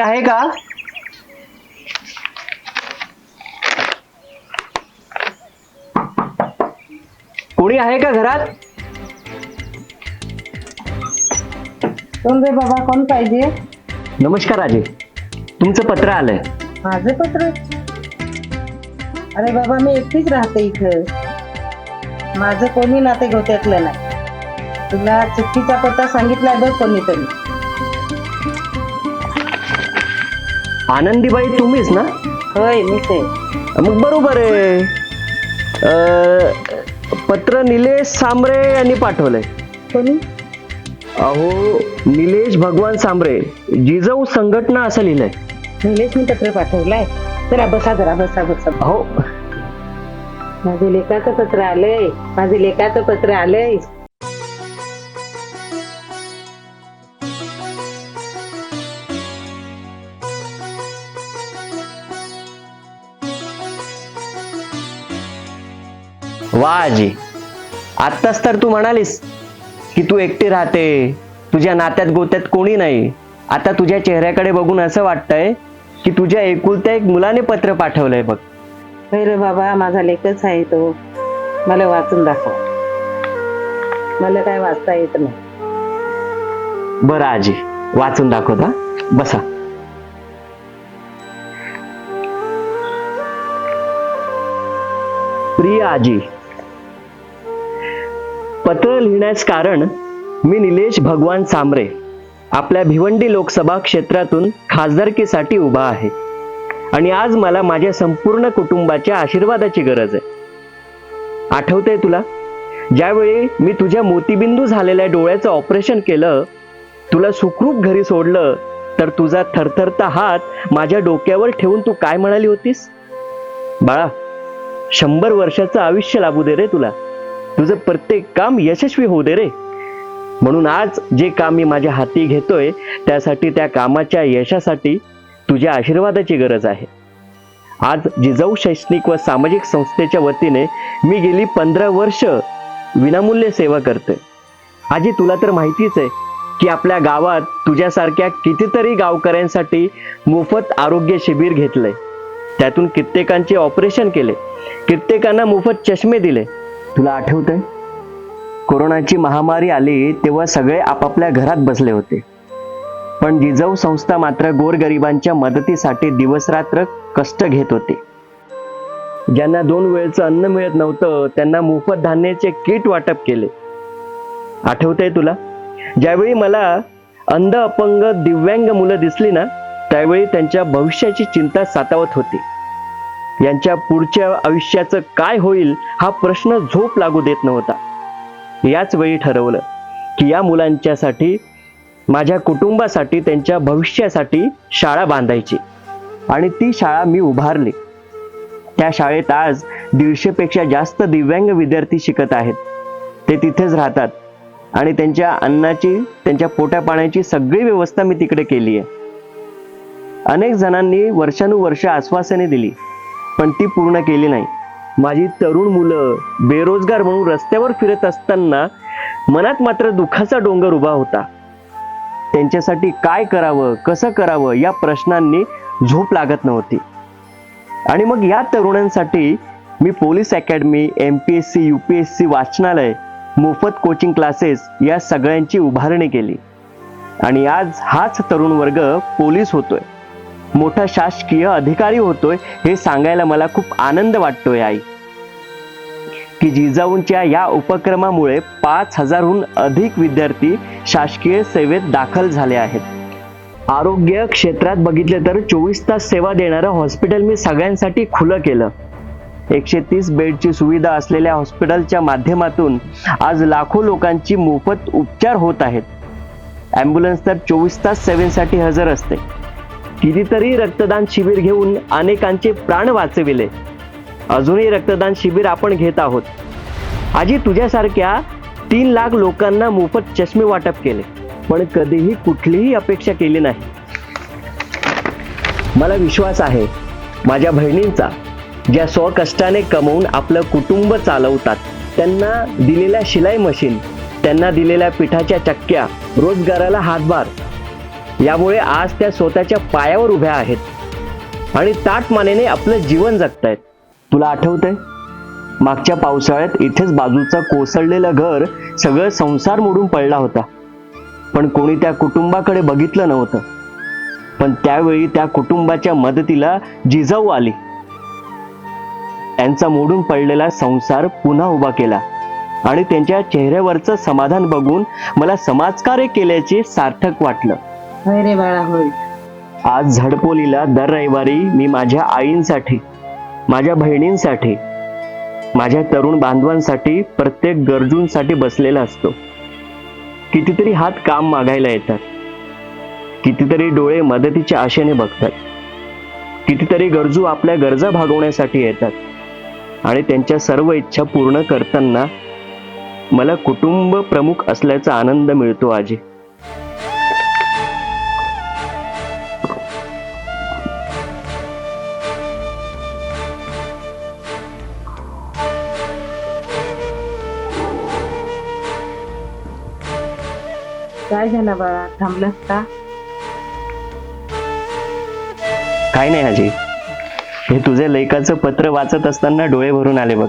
कोणी आहे का? कोणी आहे का घरात? कोण रे बाबा? कोण पाहिजे? नमस्कार राजे तुमचं पत्र आलंय. माझं पत्र? अरे बाबा मी एकटीच राहते इथं. माझं कोणी नाते गोत्यातलं नाही. तुला चुकीचा पत्ता सांगितलाय बघ कोणीतरी. आनंदीबाई तुम्हीच ना? होय मीच आहे. मग बरोबर आहे. अं, पत्र निलेश सांबरे यांनी पाठवलंय. कोणी? अहो निलेश भगवान सांबरे जिजाऊ संघटना असं लिहिलंय. निलेशनी पत्र पाठवलाय? जरा बसा जरा बसा बसा. अहो माझे लेखाचं पत्र आलंय. माझे लेखाचं पत्र आलंय. वा आजी. आत्ताच तर तू म्हणालीस की तू एकटी राहते. तुझ्या नात्यात गोत्यात कोणी नाही. आता तुझ्या चेहऱ्याकडे बघून असं वाटतंय की तुझ्या एकुलत्या एक मुलाने पत्र पाठवलंय बघ. रे बाबा माझा लेखच आहे तो. मला वाचून दाखव. मला काय वाचता येत नाही. बरं आजी वाचून दाखवत बसा. प्रिय आजी पत्र लिहिण्यास कारण मी निलेश भगवान सांबरे आपल्या भिवंडी लोकसभा क्षेत्रातून खासदारकीसाठी उभा आहे. आणि आज मला माझ्या संपूर्ण कुटुंबाच्या आशीर्वादाची गरज आहे. आठवतंय तुला? ज्यावेळी मी तुझ्या मोतीबिंदू झालेल्या डोळ्याचं ऑपरेशन केलं तुला सुखरूप घरी सोडलं तर तुझा थरथरता हात माझ्या डोक्यावर ठेवून तू काय म्हणाली होतीस? बाळा शंभर वर्षाचं आयुष्य लाभू दे रे तुला. तुझं प्रत्येक काम यशस्वी होऊ दे रे. म्हणून आज जे काम मी माझ्या हाती घेतोय त्यासाठी त्या कामाच्या यशासाठी तुझ्या आशीर्वादाची गरज आहे. आज जिजाऊ शैक्षणिक व सामाजिक संस्थेच्या वतीने मी गेली पंधरा वर्ष विनामूल्य सेवा करते आजी तुला तर माहितीच आहे की आपल्या गावात तुझ्यासारख्या कितीतरी गावकऱ्यांसाठी मोफत आरोग्य शिबिर घेतलंय. त्यातून कित्येकांचे ऑपरेशन केले. कित्येकांना मोफत चष्मे दिले. तुला आठवतंय? कोरोनाची महामारी आली तेव्हा सगळे आपापल्या घरात बसले होते. पण जिजाऊ संस्था मात्र गोरगरिबांच्या मदतीसाठी दिवसरात्र कष्ट घेत होते. ज्यांना दोन वेळचं अन्न मिळत नव्हतं त्यांना मोफत धान्याचे किट वाटप केले. आठवतंय तुला? ज्यावेळी मला अंध अपंग दिव्यांग मुलं दिसली ना त्यावेळी त्यांच्या भविष्याची चिंता सातावत होती. यांच्या पुढच्या आयुष्याचं काय होईल हा प्रश्न झोप लागू देत नव्हता. याच वेळी ठरवलं की या मुलांच्यासाठी माझ्या कुटुंबासाठी त्यांच्या भविष्यासाठी शाळा बांधायची. आणि ती शाळा मी उभारली. त्या शाळेत आज दीडशेपेक्षा जास्त दिव्यांग विद्यार्थी शिकत आहेत. ते तिथेच राहतात. आणि त्यांच्या अन्नाची त्यांच्या पोट्या पाण्याची सगळी व्यवस्था मी तिकडे केली आहे. अनेक जणांनी वर्षानुवर्ष आश्वासने दिली. पण ती पूर्ण केली नाही. माझी तरुण मुलं बेरोजगार म्हणून रस्त्यावर फिरत असताना मनात मात्र दुःखाचा डोंगर उभा होता. त्यांच्यासाठी काय करावं कसं करावं या प्रश्नांनी झोप लागत नव्हती. आणि मग या तरुणांसाठी मी police academy M P S C U P S C वाचनालय मोफत कोचिंग क्लासेस या सगळ्यांची उभारणी केली. आणि आज हाच तरुण वर्ग पोलीस होतोय. मोठा शासकीय अधिकारी होतोय हे सांगायला मला खूप आनंद वाटतोय आई. की जिजाऊंच्या या उपक्रमामुळे पाच हजारहून अधिक विद्यार्थी शासकीय सेवेत दाखल झाले आहेत. आरोग्य क्षेत्रात बघितले तर चोवीस तास सेवा देणारं हॉस्पिटल मी सगळ्यांसाठी खुलं केलं. एकशे तीस बेडची सुविधा असलेल्या हॉस्पिटलच्या माध्यमातून आज लाखो लोकांची मोफत उपचार होत आहेत. ॲम्ब्युलन्स तर चोवीस तास सेवेसाठी हजर असते. कितीतरी रक्तदान शिबिर घेऊन अनेकांचे प्राण वाचविले. अजूनही रक्तदान शिबिर आपण घेत आहोत. आजी तुझ्यासारख्या तीन लाख लोकांना मोफत चष्मे वाटप केले पण कधीही कुठलीही अपेक्षा केली नाही. मला विश्वास आहे माझ्या बहिणींचा ज्या स्वकष्टाने कमवून आपलं कुटुंब चालवतात त्यांना दिलेल्या शिलाई मशीन त्यांना दिलेल्या पिठाच्या चक्क्या रोजगाराला हातभार यामुळे आज त्या स्वतःच्या पायावर उभ्या आहेत. आणि ताट मानेने आपलं जीवन जगतायत. तुला आठवतंय? मागच्या पावसाळ्यात इथेच बाजूचं कोसळलेलं घर सगळं संसार मोडून पडला होता. पण कोणी त्या कुटुंबाकडे बघितलं नव्हतं. पण त्यावेळी त्या कुटुंबाच्या मदतीला जिजाऊ आली. त्यांचा मोडून पडलेला संसार पुन्हा उभा केला. आणि त्यांच्या चेहऱ्यावरचं समाधान बघून मला समाजकार्य केल्याचे सार्थक वाटलं. होय रे बाळा होय. आज झडपोलीला दर रविवारी मी माझ्या आईंसाठी माझ्या बहिणींसाठी माझ्या तरुण बांधवांसाठी प्रत्येक गरजूंसाठी बसलेला असतो. कितीतरी हात काम मागायला येतात. कितीतरी डोळे मदतीच्या आशेने बघतात. कितीतरी गरजू आपल्या गरजा भागवण्यासाठी येतात. आणि त्यांच्या सर्व इच्छा पूर्ण करताना मला कुटुंब प्रमुख असल्याचा आनंद मिळतो आजी. काय झालं बाळा थांबलास का? काय नाही आजी. हे तुझे लेखाचं पत्र वाचत असताना डोळे भरून आले बघ.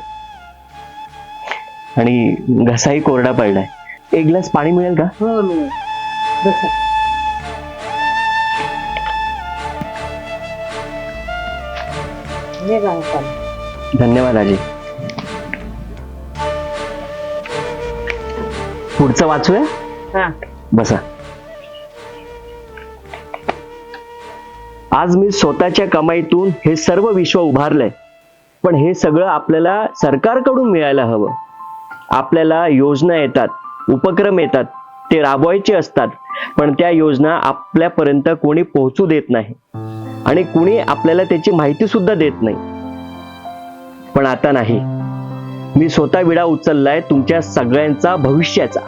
आणि घसाही कोरडा पडलाय. एक ग्लास पाणी मिळेल का? हो मी बसा. ये बाळा चाल. धन्यवाद आजी. पुढचं वाचूया? हा. बसा. आज मी स्वतःच्या कमाईतून हे सर्व विश्व उभारलंय पण हे सगळं आपल्याला सरकारकडून मिळायला हवं. आपल्याला योजना येतात उपक्रम येतात ते राबवायचे असतात पण त्या योजना आपल्यापर्यंत कोणी पोहोचू देत नाही आणि कुणी आपल्याला त्याची माहिती सुद्धा देत नाही. पण आता नाही. मी स्वतः विडा उचललाय तुमच्या सगळ्यांचा भविष्याचा.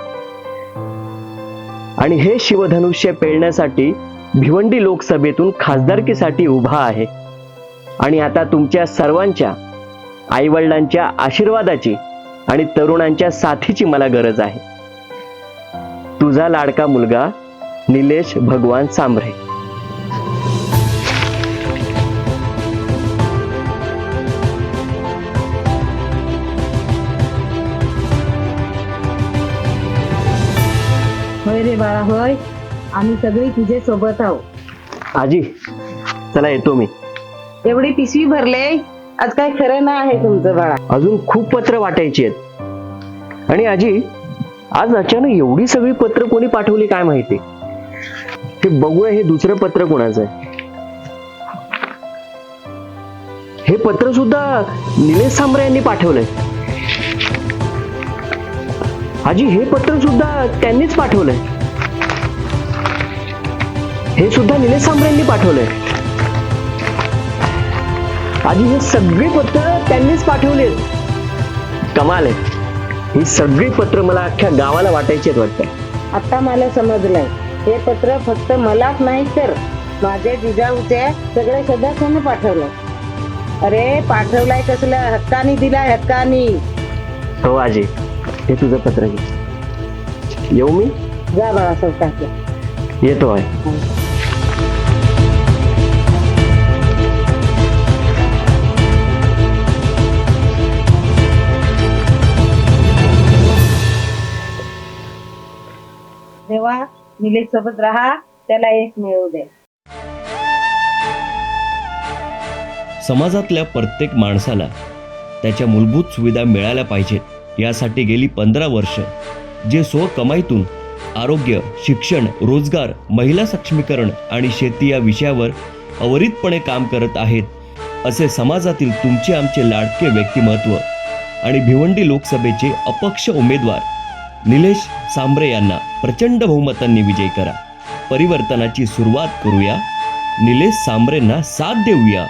आणि हे शिवधनुष्य पेळण्यासाठी भिवंडी लोकसभेतून खासदारकीसाठी उभा आहे. आणि आता तुमच्या सर्वांच्या आईवडिलांच्या आशीर्वादाची आणि तरुणांच्या साथीची मला गरज आहे. तुझा लाडका मुलगा निलेश भगवान सांभरे. बाळा होय. आम्ही सगळी तुझे सोबत आहोत. आजी चला येतो मी. एवढी पिशवी भरले आज काय खरं ना आहे तुमचं बाळा. अजून खूप पत्र वाटायची आहेत. आणि आजी आज अचानक एवढी सगळी पत्र कोणी पाठवली काय माहिती? हे बघूया हे दुसरं पत्र कोणाचं आहे. हे पत्र सुद्धा निलेश सांबरे यांनी पाठवलंय. आजी हे पत्र सुद्धा त्यांनीच पाठवलंय. हे सुद्धा निलेश सांबरे यांनी पाठवलंय. आजी हे सगळी पत्र त्यांनीच पाठवलेत. कमाल आहे. ही सगळी पत्र मला अख्ख्या गावाला वाटायची आहेत वाटतं. आता मला समजलंय. हे पत्र फक्त मलाच नाही तर माझ्या जिजाऊच्या सगळ्या सदस्यांनी पाठवलंय अरे पाठवलाय कसलं हक्कानी दिलाय हक्कानी. हो आजी. हे तुझं पत्र घे येऊ मी? जा बाळा सौकाच्या येतो आहे. निलेश सोबत राहा त्याला एक मिळू दे. समाजातल्या प्रत्येक माणसाला त्याच्या मूलभूत सुविधा मिळाल्या पाहिजेत यासाठी गेली पंधरा वर्ष जे स्वकमाईतून आरोग्य शिक्षण रोजगार महिला सक्षमीकरण आणि शेती या विषयावर अवरितपणे काम करत आहेत असे समाजातील तुमचे आमचे लाडके व्यक्तिमत्व आणि भिवंडी लोकसभेचे अपक्ष उमेदवार निलेश सांबरे यांना प्रचंड बहुमतांनी विजय करा. परिवर्तनाची सुरुवात करूया. निलेश सांबरेंना साथ देऊया.